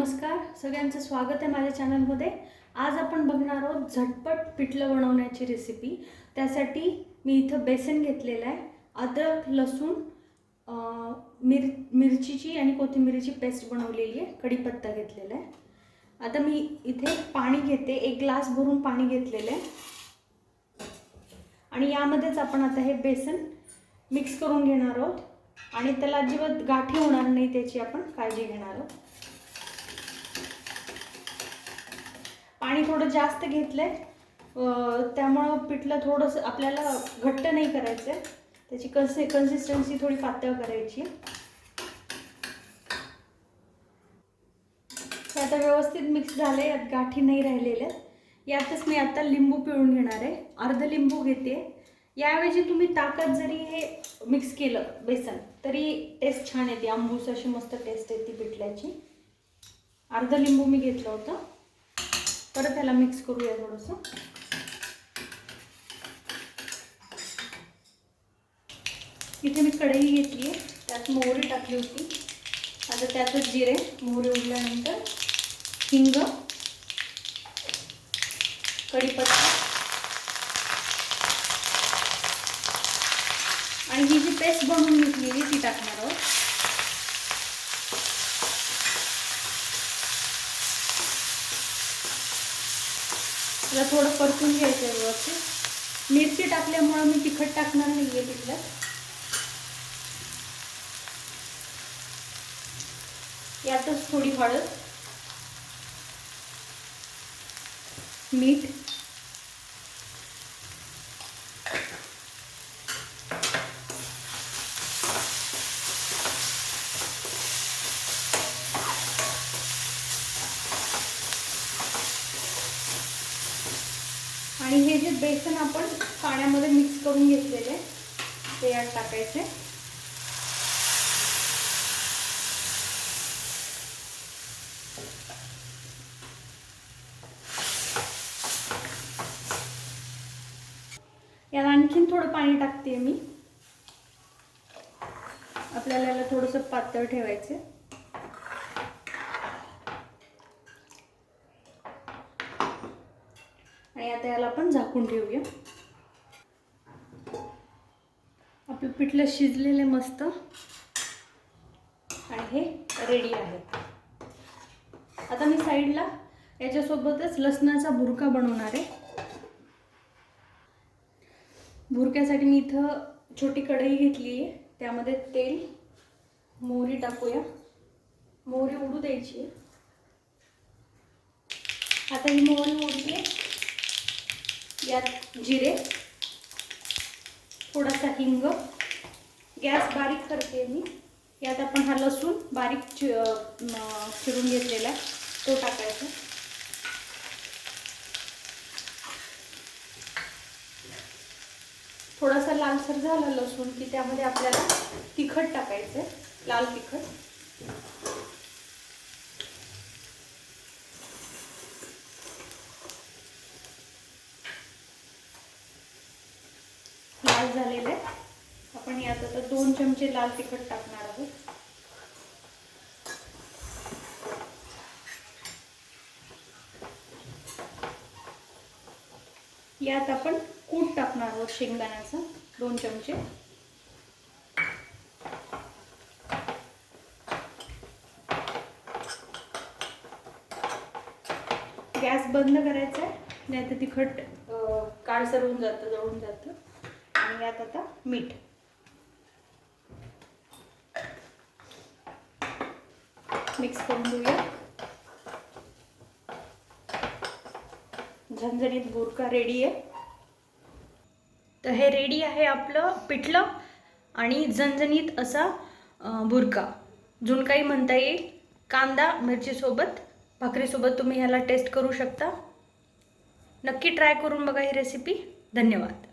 नमस्कार सगळ्यांचं स्वागत आहे माझ्या चॅनलमध्ये आज आपण बघणार आहोत झटपट पिठलं बनवण्याची रेसिपी त्यासाठी मी इथं बेसन घेतलेलं आहे अद्रक लसूण मिर मिरचीची आणि कोथिंबिरीची पेस्ट बनवलेली आहे कढीपत्ता घेतलेला आहे. आता मी इथे पाणी घेते एक ग्लास भरून पाणी घेतलेलं आहे. आणि यामध्येच आपण आता हे बेसन मिक्स करून घेणार आहोत. आणि त्याला अजिबात गाठी होणार नाही त्याची आपण काळजी घेणार आहोत. पाणी थोडं जास्त घेतलं आहे त्यामुळं पिठलं थोडंसं आपल्याला घट्ट नाही करायचं आहे त्याची कन्सि कन्सिस्टन्सी थोडी पातळ करायची. हे आता व्यवस्थित मिक्स झाले यात गाठी नाही राहिलेल्या. यातच मी आता लिंबू पिळून घेणार आहे. अर्ध लिंबू घेते. याऐवजी तुम्ही ताकद जरी हे मिक्स केलं बेसन तरी टेस्ट छान येते. आंबूस अशी मस्त टेस्ट येते पिठल्याची. अर्ध लिंबू मी घेतलं होतं. परत त्याला मिक्स करूया थोडंसं. इथे मी कढई घेतली आहे त्यात मोहरी टाकली होती. आता त्यातच जिरे मोहरी उडल्यानंतर हिंग कढीपत्ता आणि ही जी पेस्ट बनवून घेतलेली ती टाकणार आहोत. त्याला थोडं परतून घ्यायचं आहे व्यवस्थित. मिरची टाकल्यामुळं मी तिखट टाकणार नाही आहे तिथलं. यातच थोडी हळद. मीठ. आणि हे जे बेसन आपण पाण्यामध्ये मिक्स करून घेतलेले ते यात टाकायचे. याला आणखीन थोडं पाणी टाकते मी. आपल्याला याला थोडंसं पातळ ठेवायचं आणि आता याला आपण झाकून ठेवूया. आपलं पिठलं शिजलेले मस्त. आणि हे रेडी आहे. आता मी साईडला याच्यासोबतच लसणाचा भुरका बनवणार आहे. भुरक्यासाठी मी इथं छोटी कढई घेतली आहे. त्यामध्ये तेल मोहरी टाकूया. मोहरी उडू द्यायची आहे. आता ही मोहरी उडली आहे. यात जिरे थोडासा हिंग गॅस बारीक करते मी. यात आपण हा लसूण बारीक चि चिरून घेतलेला तो टाकायचा. थोडासा लालसर झाला लसूण की त्यामध्ये आपल्याला तिखट टाकायचं आहे लाल तिखट. लाल झालेलं आपण यात आता दोन चमचे लाल तिखट टाकणार आहोत. यात आपण कूट टाकणार आहोत शेंगदाण्याचा दोन चमचे. गॅस बंद करायचा आहे नाही तर तिखट काळसर होऊन जातं जळून जातं. आणि यात आता मीठ. मिक्स करून घेऊया. झणझणीत बुरका रेडी आहे. तर हे रेडी आहे आपलं पिठलं आणि झणझणीत असा बुरका. जुन काही म्हणता येईल. कांदा मिरचीसोबत भाकरीसोबत तुम्ही ह्याला टेस्ट करू शकता. नक्की ट्राय करून बघा ही रेसिपी धन्यवाद.